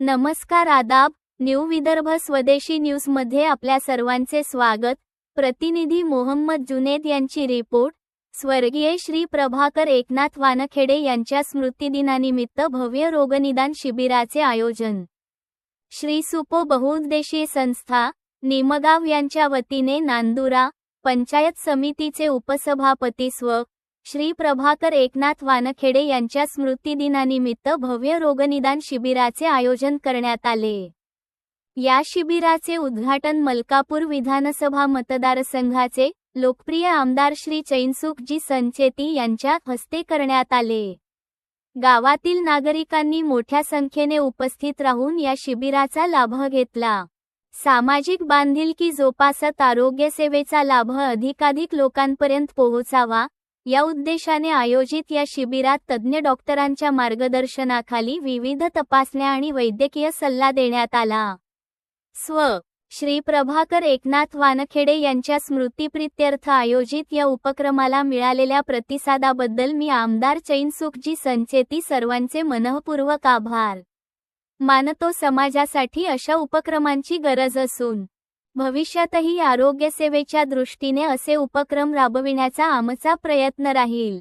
नमस्कार आदाब न्यू विदर्भ स्वदेशी न्यूजमध्ये आपल्या सर्वांचे स्वागत. प्रतिनिधी मोहम्मद जुनेद यांची रिपोर्ट. स्वर्गीय श्री प्रभाकर एकनाथ वानखेडे यांच्या स्मृतिदिनानिमित्त भव्य रोगनिदान शिबिराचे आयोजन. श्री सुपो बहुउद्देशीय संस्था निमगाव यांच्या वतीने नांदुरा पंचायत समितीचे उपसभापती स्व. श्री प्रभाकर एकनाथ वानखेडे यांच्या स्मृतिदिनानिमित्त भव्य रोगनिदान शिबिराचे आयोजन करण्यात आले. या शिबिराचे उद्घाटन मलकापूर विधानसभा मतदारसंघाचे लोकप्रिय आमदार श्री चैनसुखजी संचेती यांच्या हस्ते करण्यात आले. गावातील नागरिकांनी मोठ्या संख्येने उपस्थित राहून या शिबिराचा लाभ घेतला. सामाजिक बांधिलकी जोपासत आरोग्यसेवेचा लाभ अधिकाधिक लोकांपर्यंत पोहोचावा या उद्देशाने आयोजित या शिबिरात तज्ज्ञ डॉक्टरांच्या मार्गदर्शनाखाली विविध तपासण्या आणि वैद्यकीय सल्ला देण्यात आला. स्व. श्री. प्रभाकर एकनाथ वानखेडे यांच्या स्मृतीप्रित्यर्थ आयोजित या उपक्रमाला मिळालेल्या प्रतिसादाबद्दल मी आमदार चैनसुखजी संचेती सर्वांचे मनःपूर्वक आभार. मानतो समाजासाठी अशा उपक्रमांची गरज असून भविष्यातही आरोग्यसेवेच्या दृष्टीने असे उपक्रम राबविण्याचा आमचा प्रयत्न राहील.